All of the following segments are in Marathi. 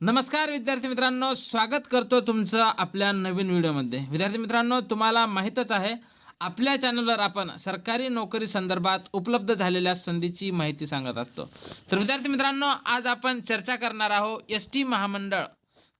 नमस्कार विद्यार्थी मित्रांनो स्वागत करतो तुमचं आपल्या नवीन व्हिडिओमध्ये. विद्यार्थी मित्रांनो तुम्हाला माहीतच आहे आपल्या चॅनलवर आपण सरकारी नोकरी संदर्भात उपलब्ध झालेल्या संधीची माहिती सांगत असतो. तर विद्यार्थी मित्रांनो आज आपण चर्चा करणार आहोत एस टी महामंडळ.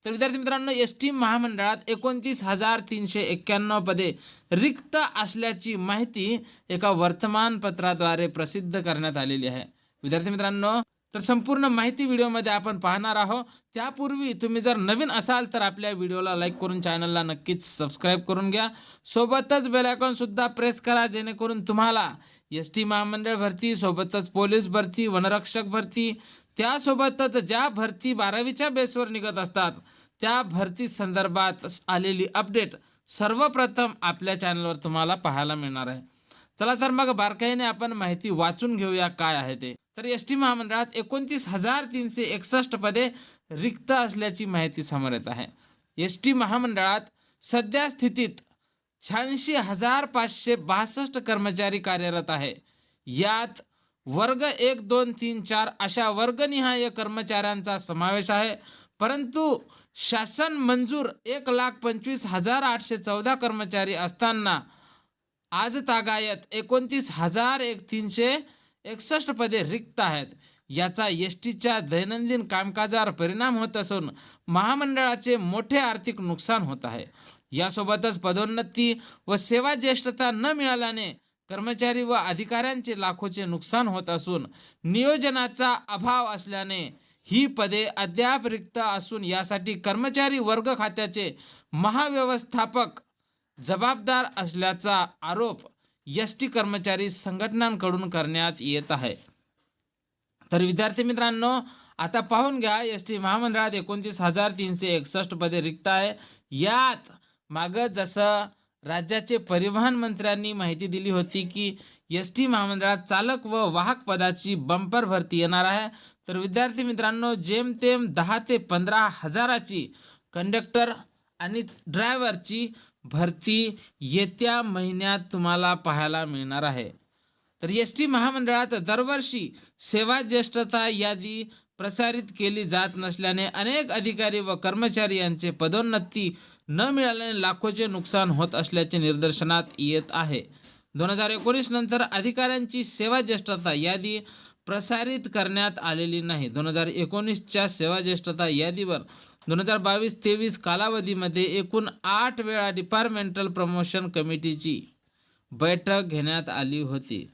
तर विद्यार्थी मित्रांनो एस टी महामंडळात एकोणतीस हजार तीनशे एक्क्याण्णव पदे रिक्त असल्याची माहिती एका वर्तमानपत्राद्वारे प्रसिद्ध करण्यात आलेली आहे. विद्यार्थी मित्रांनो तर संपूर्ण माहिती व्हिडिओमध्ये आपण पाहणार आहोत. त्यापूर्वी तुम्ही जर नवीन असाल तर आपल्या व्हिडिओला लाईक करून चॅनलला नक्कीच सबस्क्राईब करून घ्या. सोबतच बेलायकॉनसुद्धा प्रेस करा जेणेकरून तुम्हाला एस टी महामंडळ भरती सोबतच पोलीस भरती वनरक्षक भरती त्यासोबतच ज्या भरती बारावीच्या बेसवर निघत असतात त्या भरती संदर्भात आलेली अपडेट सर्वप्रथम आपल्या चॅनलवर तुम्हाला पाहायला मिळणार आहे. चला तर मग बारकाईने आपण माहिती वाचून घेऊया काय आहे ते. तर एस टी महामंडळात एकोणतीस हजार तीनशे एकसष्ट पदे रिक्त असल्याची माहिती समोर येत आहे. एस टी महामंडळात सध्या स्थितीत शहाऐंशी हजार पाचशे बासष्ट कर्मचारी कार्यरत आहे. यात वर्ग एक दोन तीन चार अशा वर्गनिहाय कर्मचाऱ्यांचा समावेश आहे. परंतु शासन मंजूर एक लाख पंचवीस हजार आठशे चौदा कर्मचारी असताना आज तागायत एकोणतीस हजार एक तीनशे एकसष्ट पदे रिक्त आहेत. याचा एस टीच्या दैनंदिन कामकाजावर परिणाम होत असून महामंडळाचे मोठे आर्थिक नुकसान होत आहे. यासोबतच पदोन्नती व सेवा ज्येष्ठता न मिळाल्याने कर्मचारी व अधिकाऱ्यांचे लाखोचे नुकसान होत असून नियोजनाचा अभाव असल्याने ही पदे अद्याप रिक्त असून यासाठी कर्मचारी वर्ग खात्याचे महाव्यवस्थापक जबाबदार असल्याचा आरोप एस टी कर्मचारी संघटनांकडून करण्यात येत आहे. तर विद्यार्थी मित्रांनो आता पाहून घ्या एस टी महामंडळात एकोणतीस हजार तीनशे एकसष्ट पदे रिक्त आहे. यात मागं जसं राज्याचे परिवहन मंत्र्यांनी माहिती दिली होती की एस टी महामंडळात चालक व वाहक पदाची बंपर भरती येणार आहे. तर विद्यार्थी मित्रांनो जेमतेम दहा ते पंधरा हजाराची कंडक्टर आणि ड्रायव्हरची भरती येत्या महिन्यात तुम्हाला पाहायला मिळणार आहे. तर एस टी महामंडळात दरवर्षी सेवा ज्येष्ठता यादी प्रसारित केली जात नसल्याने अनेक अधिकारी व कर्मचारी यांचे पदोन्नती न मिळाल्याने लाखोचे नुकसान होत असल्याचे निदर्शनात येत आहे. दोन हजार एकोणीस नंतर अधिकाऱ्यांची सेवा ज्येष्ठता यादी प्रसारित करण्यात आलेली नाही. दोन हजार एकोणीसच्या सेवा ज्येष्ठता यादीवर दोन हजार बावीस तेवीस कालावधीमध्ये एकूण आठ वेळा डिपार्टमेंटल प्रमोशन कमिटीची बैठक घेण्यात आली होती.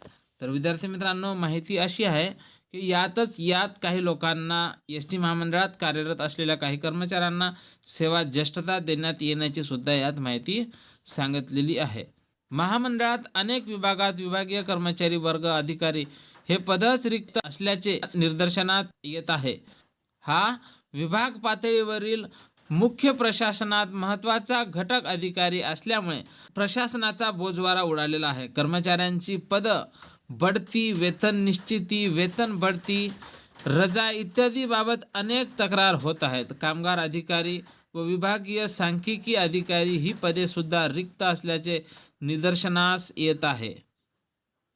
तर विद्यार्थी मित्रांनो माहिती अशी आहे की यातच यात काही लोकांना एस टी महामंडळात कार्यरत असलेल्या काही कर्मचाऱ्यांना सेवा ज्येष्ठता देण्यात येण्याची सुद्धा यात माहिती सांगितलेली आहे. महामंडळात अनेक विभागात विभागीय कर्मचारी वर्ग अधिकारी हे पदच रिक्त असल्याचे निदर्शनात येत आहे. हा विभाग पातळीवरील मुख्य प्रशासनात महत्त्वाचा घटक अधिकारी असल्यामुळे प्रशासनाचा बोजवारा उडालेला आहे. कर्मचाऱ्यांची पदं बढती वेतन निश्चिती वेतन बढती रजा इत्यादी बाबत अनेक तक्रार होत आहेत. कामगार अधिकारी व विभागीय सांख्यिकी अधिकारी ही पदे सुद्धा रिक्त असल्याचे निदर्शनास येत आहे.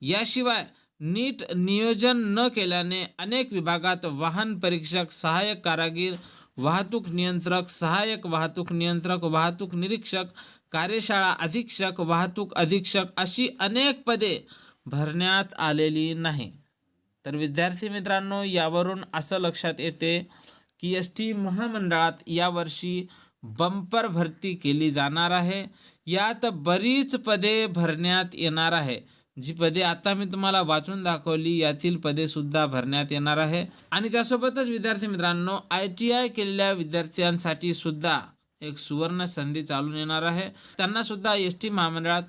याशिवाय नीट नियोजन न केल्याने अनेक विभागात वाहन परीक्षक सहाय्यक कारागीर वाहतूक नियंत्रक सहाय्यक वाहतूक नियंत्रक वाहतूक निरीक्षक कार्यशाळा अधीक्षक वाहतूक अधीक्षक अशी अनेक पदे भरण्यात आलेली नाही. तर विद्यार्थी मित्रांनो यावरून असं लक्षात येते की एस टी महामंडळात यावर्षी बंपर भरती केली जाणार आहे. यात बरीच पदे भरण्यात येणार आहे. जी पदे आता मी तुम्हाला वाचून दाखवली यातील पदे सुद्धा भरण्यात येणार आहे. आणि त्यासोबतच विद्यार्थी मित्रांनो आय टी आय केलेल्या विद्यार्थ्यांसाठी सुद्धा एक सुवर्ण संधी चालून येणार आहे. त्यांना सुद्धा एस टी महामंडळात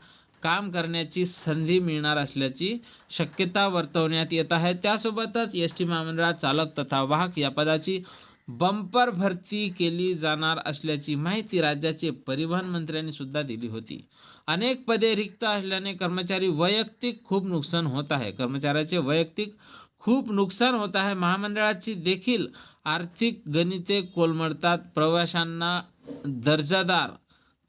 काम करण्याची संधी मिळणार असल्याची शक्यता वर्तवण्यात येत आहे. त्यासोबतच एस टी महामंडळात चालक तथा वाहक या पदाची बंपर भरती केली जाणार असल्याची माहिती राज्याचे परिवहन मंत्र्यांनी सुद्धा दिली होती. अनेक पदे रिक्त असल्याने कर्मचारी वैयक्तिक खूप नुकसान होत आहे. कर्मचाऱ्याचे वैयक्तिक खूप नुकसान होत आहे. महामंडळाची देखील आर्थिक गणिते कोलमडतात. प्रवाशांना दर्जादार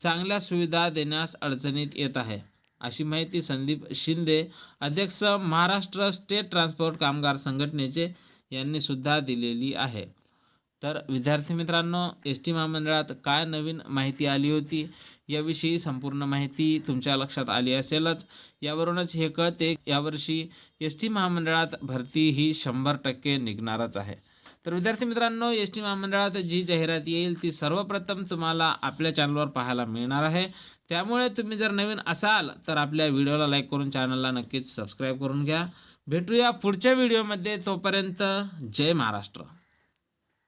चांगल्या सुविधा देण्यास अडचणीत येत आहे. अशी माहिती संदीप शिंदे अध्यक्ष महाराष्ट्र स्टेट ट्रान्सपोर्ट कामगार संघटनेचे यांनी सुद्धा दिलेली आहे. तर विद्यार्थी मित्रांनो एस टी महामंडळात काय नवीन माहिती आली होती? याविषयी संपूर्ण माहिती तुमच्या लक्षात आली असेलच. यावरूनच हे कळते यावर्षी एस टी महामंडळात भरती ही शंभर टक्के निघणारच आहे. तर विद्यार्थी मित्रांनो एस टी महामंडळात जी जाहिरात येईल ती सर्वप्रथम तुम्हाला आपल्या चॅनलवर पाहायला मिळणार आहे. त्यामुळे तुम्ही जर नवीन असाल तर आपल्या व्हिडिओला लाईक करून चॅनलला नक्कीच सबस्क्राईब करून घ्या. भेटूया पुढच्या व्हिडिओमध्ये तोपर्यंत जय महाराष्ट्र.